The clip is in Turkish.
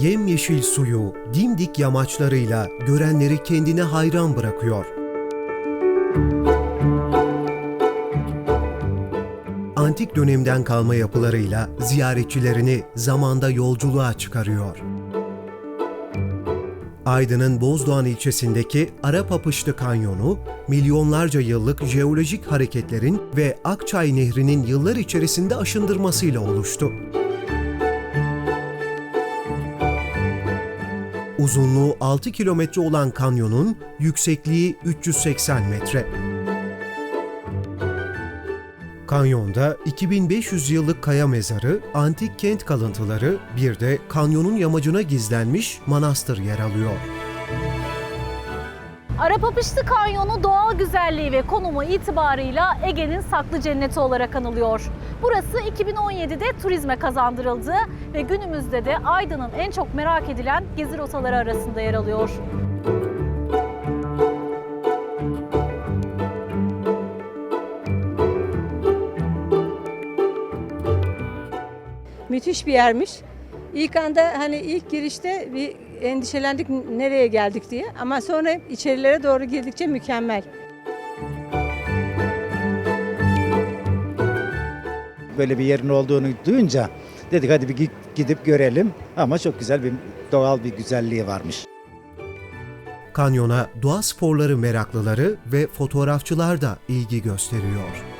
Yemyeşil suyu, dimdik yamaçlarıyla görenleri kendine hayran bırakıyor. Antik dönemden kalma yapılarıyla ziyaretçilerini zamanda yolculuğa çıkarıyor. Aydın'ın Bozdoğan ilçesindeki Arapapışlı Kanyonu, milyonlarca yıllık jeolojik hareketlerin ve Akçay Nehri'nin yıllar içerisinde aşındırmasıyla oluştu. Uzunluğu 6 kilometre olan kanyonun yüksekliği 380 metre. Kanyonda 2500 yıllık kaya mezarı, antik kent kalıntıları, bir de kanyonun yamacına gizlenmiş manastır yer alıyor. Arapapışlı Kanyonu doğal güzelliği ve konumu itibarıyla Ege'nin saklı cenneti olarak anılıyor. Burası 2017'de turizme kazandırıldı ve günümüzde de Aydın'ın en çok merak edilen gezi rotaları arasında yer alıyor. Müthiş bir yermiş. İlk anda hani ilk girişte bir endişelendik nereye geldik diye ama sonra içerilere doğru girdikçe mükemmel. böyle bir yerin olduğunu duyunca dedik hadi bir gidip görelim ama çok güzel bir doğal bir güzelliği varmış. Kanyona doğa sporları meraklıları ve fotoğrafçılar da ilgi gösteriyor.